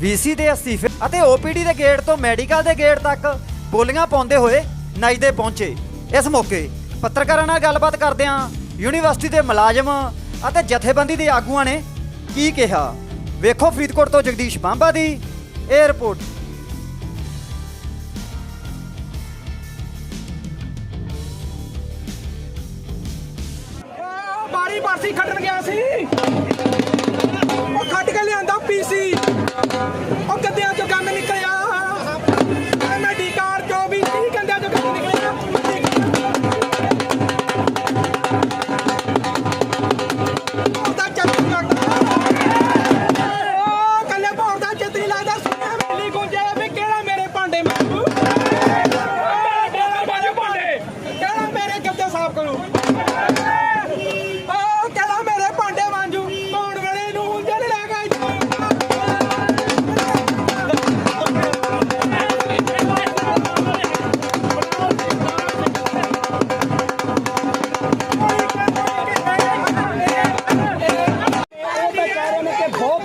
VC ਦੇ ਅਸਤੀਫੇ ਅਤੇ ਓਪੀਡੀ ਦੇ ਗੇਟ ਤੋਂ ਮੈਡੀਕਲ ਦੇ ਗੇਟ ਤੱਕ ਬੋਲੀਆਂ ਪਾਉਂਦੇ ਹੋਏ ਨੱਚਦੇ ਪਹੁੰਚੇ। ਇਸ ਮੌਕੇ ਪੱਤਰਕਾਰਾਂ ਨਾਲ ਗੱਲਬਾਤ ਕਰਦਿਆਂ ਯੂਨੀਵਰਸਿਟੀ ਦੇ ਮੁਲਾਜ਼ਮ ਅਤੇ ਜਥੇਬੰਦੀ ਦੇ ਆਗੂਆਂ ਨੇ ਕੀ ਕਿਹਾ? ਵੇਖੋ ਫਰੀਦਕੋਟ ਤੋਂ ਜਗਦੀਸ਼ ਬਾਂਬਾ ਦੀ ਇਹ ਰਿਪੋਰਟ। ਉਹ ਬਾਰੀ ਖੱਟਣ ਗਿਆ ਸੀ। ਉਹ ਖੱਟ ਕੇ ਲਿਆਂਦਾ ਪੀਸੀ Thank you.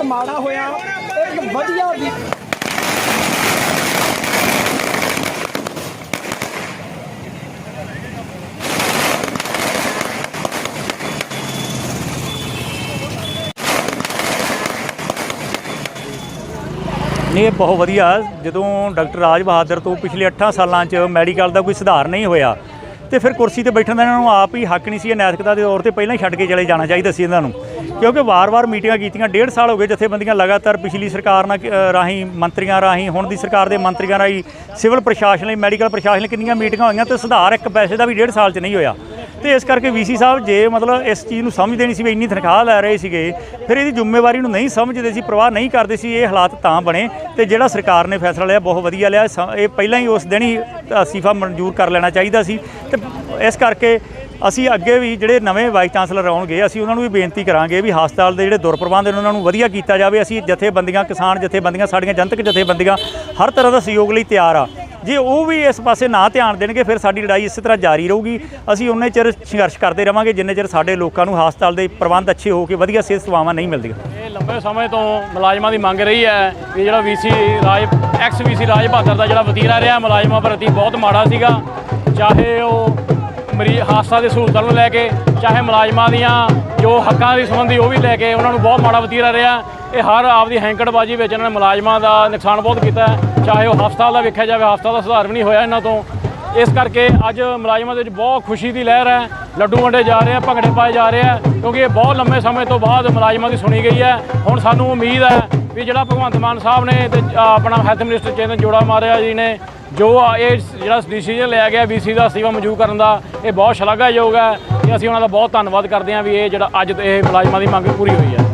ਕਿ ਬਹੁਤ ਮਾੜਾ ਹੋਇਆ। ਇੱਕ ਵਧੀਆ ਵੀ ਨਹੀਂ, ਇਹ ਬਹੁਤ ਵਧੀਆ। ਜਦੋਂ ਡਾਕਟਰ ਰਾਜ ਬਹਾਦਰ ਤੋਂ ਪਿਛਲੇ 8 ਸਾਲਾਂ 'ਚ ਮੈਡੀਕਲ ਦਾ ਕੋਈ ਸੁਧਾਰ ਨਹੀਂ ਹੋਇਆ, ਤੇ ਫਿਰ ਕੁਰਸੀ ਤੇ ਬੈਠਣ ਦਾ ਇਹਨਾਂ ਨੂੰ ਆਪ ਹੀ ਹੱਕ ਨਹੀਂ ਸੀ, ਇਹ ਨੈਤਿਕਤਾ ਦੇ ਤੌਰ ਤੇ ਪਹਿਲਾਂ ਹੀ ਛੱਡ ਕੇ ਚਲੇ ਜਾਣਾ ਚਾਹੀਦਾ ਸੀ ਇਹਨਾਂ ਨੂੰ। ਕਿਉਂਕਿ ਵਾਰ-ਵਾਰ ਮੀਟਿੰਗਾਂ ਕੀਤੀਆਂ ਡੇਢ ਸਾਲ ਹੋ ਗਏ ਜਥੇਬੰਦੀਆਂ ਲਗਾਤਾਰ ਪਿਛਲੀ ਸਰਕਾਰ ਨਾਲ ਅ, ਰਾਹੀਂ ਮੰਤਰੀਆਂ ਰਾਹੀਂ ਹੁਣ ਦੀ ਸਰਕਾਰ ਦੇ ਮੰਤਰੀਆਂ ਰਾਹੀਂ ਸਿਵਲ ਪ੍ਰਸ਼ਾਸਨ ਲਈ ਮੈਡੀਕਲ ਪ੍ਰਸ਼ਾਸਨ ਲਈ ਕਿੰਨੀਆਂ ਮੀਟਿੰਗਾਂ ਹੋਈਆਂ ਤੇ ਸੁਧਾਰ ਇੱਕ ਪੈਸੇ ਦਾ ਵੀ ਡੇਢ ਸਾਲ 'ਚ ਨਹੀਂ ਹੋਇਆ। ਤੇ ਇਸ ਕਰਕੇ ਵੀਸੀ ਸਾਹਿਬ ਜੇ ਮਤਲਬ ਇਸ ਚੀਜ਼ ਨੂੰ ਸਮਝਦੇ ਨਹੀਂ ਸੀ ਵੀ ਇੰਨੀ ਤਨਖਾਹ ਲੈ ਰਹੇ ਸੀਗੇ ਫਿਰ ਇਹਦੀ ਜ਼ਿੰਮੇਵਾਰੀ ਨੂੰ ਨਹੀਂ ਸਮਝਦੇ ਸੀ ਪ੍ਰਵਾਹ ਨਹੀਂ ਕਰਦੇ ਸੀ ਇਹ ਹਾਲਾਤ ਤਾਂ ਬਣੇ ਤੇ ਜਿਹੜਾ ਸਰਕਾਰ ਨੇ ਫੈਸਲਾ ਲਿਆ ਬਹੁਤ ਵਧੀਆ ਲਿਆ। ਸ- ਇਹ ਪਹਿਲਾਂ ਹੀ ਉਸ ਦਿਨ ਹੀ ਅਸੀਫਾ ਮਨਜ਼ੂਰ ਕਰ ਲੈਣਾ ਚਾਹੀਦਾ ਸੀ ਤੇ ਇਸ ਕਰਕੇ ਅਸੀਂ ਅੱਗੇ ਵੀ ਜਿਹੜੇ ਨਵੇਂ ਵਾਈਸ ਚਾਂਸਲਰ ਆਉਣਗੇ, ਅਸੀਂ ਉਹਨਾਂ ਨੂੰ ਵੀ ਬੇਨਤੀ ਕਰਾਂਗੇ ਵੀ ਹਸਪਤਾਲ ਦੇ ਜਿਹੜੇ ਦੁਰਪ੍ਰਬੰਧ ਨੇ, ਉਹਨਾਂ ਨੂੰ ਵਧੀਆ ਕੀਤਾ ਜਾਵੇ। ਅਸੀਂ ਜਥੇਬੰਦੀਆਂ, ਕਿਸਾਨ ਜਥੇਬੰਦੀਆਂ, ਸਾਡੀਆਂ ਜਨਤਕ ਜਥੇਬੰਦੀਆਂ ਹਰ ਤਰ੍ਹਾਂ ਦਾ ਸਹਿਯੋਗ ਲਈ ਤਿਆਰ ਆ। ਜੇ ਉਹ ਵੀ ਇਸ ਪਾਸੇ ਨਾ ਧਿਆਨ ਦੇਣਗੇ, ਫਿਰ ਸਾਡੀ ਲੜਾਈ ਇਸੇ ਤਰ੍ਹਾਂ ਜਾਰੀ ਰਹੂਗੀ। ਅਸੀਂ ਉਨੇ ਚਿਰ ਸੰਘਰਸ਼ ਕਰਦੇ ਰਵਾਂਗੇ, ਜਿੰਨੇ ਚਿਰ ਸਾਡੇ ਲੋਕਾਂ ਨੂੰ ਹਸਪਤਾਲ ਦੇ ਪ੍ਰਬੰਧ ਅੱਛੇ ਹੋ ਕੇ ਵਧੀਆ ਸਿਹਤ ਸੇਵਾਵਾਂ ਨਹੀਂ ਮਿਲਦੀਆਂ। ਇਹ ਲੰਬੇ ਸਮੇਂ ਤੋਂ ਮੁਲਾਜ਼ਮਾਂ ਦੀ ਮੰਗ ਰਹੀ ਹੈ ਕਿ ਜਿਹੜਾ VC Raj ex VC Raj Bahadar ਦਾ ਜਿਹੜਾ ਵਤੀਰਾ ਰਿਹਾ, ਮੁਲਾਜ਼ਮਾਂ ਪ੍ਰਤੀ ਬਹੁਤ ਮਾੜਾ ਸੀਗਾ। ਚਾਹੇ ਉਹ ਮਰੀਜ਼ ਹਾਦਸਾ ਦੇ ਸਹੂਲਤਾਂ ਨੂੰ ਲੈ ਕੇ, ਚਾਹੇ ਮੁਲਾਜ਼ਮਾਂ ਦੀਆਂ ਜੋ ਹੱਕਾਂ ਦੀ ਸੰਬੰਧੀ ਉਹ ਵੀ ਲੈ ਕੇ ਉਹਨਾਂ ਨੂੰ ਬਹੁਤ ਮਾੜਾ ਵਤੀਰਾ ਰਿਹਾ। ਇਹ ਹਰ ਆਪਦੀ ਹੈਂਕੜਬਾਜ਼ੀ ਵਿੱਚ ਇਹਨਾਂ ਨੇ ਮੁਲਾਜ਼ਮਾਂ ਦਾ ਨੁਕਸਾਨ ਬਹੁਤ ਕੀਤਾ। ਚਾਹੇ ਉਹ ਹਸਪਤਾਲ ਦਾ ਵੇਖਿਆ ਜਾਵੇ, ਹਸਪਤਾਲ ਦਾ ਸੁਧਾਰ ਵੀ ਨਹੀਂ ਹੋਇਆ ਇਹਨਾਂ ਤੋਂ। ਇਸ ਕਰਕੇ ਅੱਜ ਮੁਲਾਜ਼ਮਾਂ ਦੇ ਵਿੱਚ ਬਹੁਤ ਖੁਸ਼ੀ ਦੀ ਲਹਿਰ ਹੈ। ਲੱਡੂ ਵੰਡੇ ਜਾ ਰਹੇ ਆ, ਭੰਗੜੇ ਪਾਏ ਜਾ ਰਹੇ ਆ, ਕਿਉਂਕਿ ਇਹ ਬਹੁਤ ਲੰਮੇ ਸਮੇਂ ਤੋਂ ਬਾਅਦ ਮੁਲਾਜ਼ਮਾਂ ਦੀ ਸੁਣੀ ਗਈ ਹੈ। ਹੁਣ ਸਾਨੂੰ ਉਮੀਦ ਹੈ ਵੀ ਜਿਹੜਾ ਭਗਵੰਤ ਮਾਨ ਸਾਹਿਬ ਨੇ ਤੇ ਆਪਣਾ ਹੈਲਥ ਮਿਨਿਸਟਰ ਚੇਤਨ ਜੋੜਾ ਮਾਰਿਆ ਜੀ ਨੇ ਜੋ ਇਹ ਜਿਹੜਾ ਡਿਸੀਜਨ ਲਿਆ ਗਿਆ ਵੀਸੀ ਦਾ ਸੇਵਾ ਮਨਜ਼ੂਰ ਕਰਨ ਦਾ ਇਹ ਬਹੁਤ ਸ਼ਲਾਘਾਯੋਗ ਹੈ ਤੇ ਅਸੀਂ ਉਹਨਾਂ ਦਾ ਬਹੁਤ ਧੰਨਵਾਦ ਕਰਦੇ ਹਾਂ ਵੀ ਇਹ ਜਿਹੜਾ ਅੱਜ ਇਹ ਮੁਲਾਜ਼ਮਾਂ ਦੀ ਮੰਗ ਪੂਰੀ ਹੋਈ ਹੈ।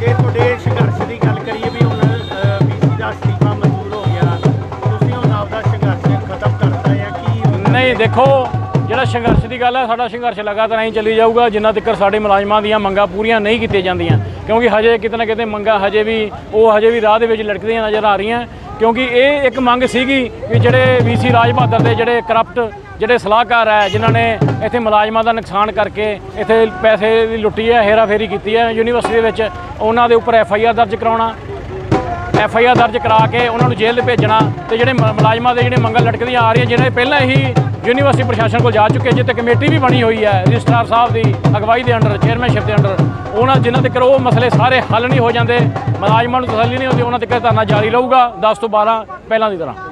ਜੇ ਤੁਹਾਡੇ ਸੰਘਰਸ਼ ਦੀ ਗੱਲ ਕਰੀਏ ਵੀ ਹੁਣ ਬੀਸੀ ਦਾ ਅਸਤੀਫਾ ਮਨਜ਼ੂਰ ਹੋ ਗਿਆ ਤੁਸੀਂ ਹੁਣ ਆਪਦਾ ਸੰਘਰਸ਼ ਖਤਮ ਕਰਤਾ ਜਾਂ ਕੀ ਨਹੀਂ ਦੇਖੋ ਜਿਹੜਾ ਸੰਘਰਸ਼ ਦੀ ਗੱਲ ਹੈ ਸਾਡਾ ਸੰਘਰਸ਼ ਲਗਾਤਾਰ ਐਂ ਚੱਲੀ ਜਾਊਗਾ ਜਿੰਨਾ ਤੱਕ ਸਾਡੇ ਮੁਲਾਜ਼ਮਾਂ ਦੀਆਂ ਮੰਗਾਂ ਪੂਰੀਆਂ ਨਹੀਂ ਕੀਤੀਆਂ ਜਾਂਦੀਆਂ ਕਿਉਂਕਿ ਹਜੇ ਕਿਤੇ ਨਾ ਕਿਤੇ ਮੰਗਾਂ ਹਜੇ ਵੀ ਉਹ ਹਜੇ ਵੀ ਰਾਹ ਦੇ ਵਿੱਚ ਲਟਕਦੀਆਂ ਨਜ਼ਰ ਆ ਰਹੀਆਂ। ਕਿਉਂਕਿ ਇਹ ਇੱਕ ਮੰਗ ਸੀਗੀ ਕਿ ਜਿਹੜੇ ਵੀਸੀ ਰਾਜ ਬਹਾਦਰ ਦੇ ਜਿਹੜੇ ਕਰਪਟ ਜਿਹੜੇ ਸਲਾਹਕਾਰ ਹੈ, ਜਿਨ੍ਹਾਂ ਨੇ ਇੱਥੇ ਮੁਲਾਜ਼ਮਾਂ ਦਾ ਨੁਕਸਾਨ ਕਰਕੇ ਇੱਥੇ ਪੈਸੇ ਦੀ ਲੁੱਟੀ ਹੈ, ਹੇਰਾਫੇਰੀ ਕੀਤੀ ਹੈ, ਯੂਨੀਵਰਸਿਟੀ ਦੇ ਵਿੱਚ ਉਹਨਾਂ ਦੇ ਉੱਪਰ ਐਫ ਆਈ ਆਰ ਦਰਜ ਕਰਾਉਣਾ ਐਫ ਆਈ ਆਰ ਦਰਜ ਕਰਾ ਕੇ ਉਹਨਾਂ ਨੂੰ ਜੇਲ੍ਹ 'ਚ ਭੇਜਣਾ ਤੇ ਜਿਹੜੇ ਮ- ਮੁਲਾਜ਼ਮਾਂ ਦੇ ਜਿਹੜੇ ਮੰਗਾਂ ਲਟਕਦੀਆਂ ਆ ਰਹੀਆਂ ਜਿਹੜੇ ਪਹਿਲਾਂ ਹੀ ਯੂਨੀਵਰਸਿਟੀ ਪ੍ਰਸ਼ਾਸਨ ਕੋਲ ਜਾ ਚੁੱਕੇ ਜਿੱਤੇ ਕਮੇਟੀ ਵੀ ਬਣੀ ਹੋਈ ਹੈ, ਰਜਿਸਟਰਾਰ ਸਾਹਿਬ ਦੀ ਅਗਵਾਈ ਦੇ ਅੰਡਰ ਚੇਅਰਮੈਨਸ਼ਿਪ ਦੇ ਅੰਡਰ, ਉਹਨਾਂ, ਜਿਨ੍ਹਾਂ ਤੱਕ ਉਹ ਮਸਲੇ ਸਾਰੇ ਹੱਲ ਨਹੀਂ ਹੋ ਜਾਂਦੇ, ਮੁਲਾਜ਼ਮਾਂ ਨੂੰ ਤਸੱਲੀ ਨਹੀਂ ਹੁੰਦੀ, ਉਹਨਾਂ ਤੱਕ ਧਰਨਾ ਜਾਰੀ ਰਹੂਗਾ 10 ਤੋਂ 12 ਪਹਿਲਾਂ ਦੀ ਤਰ੍ਹਾਂ।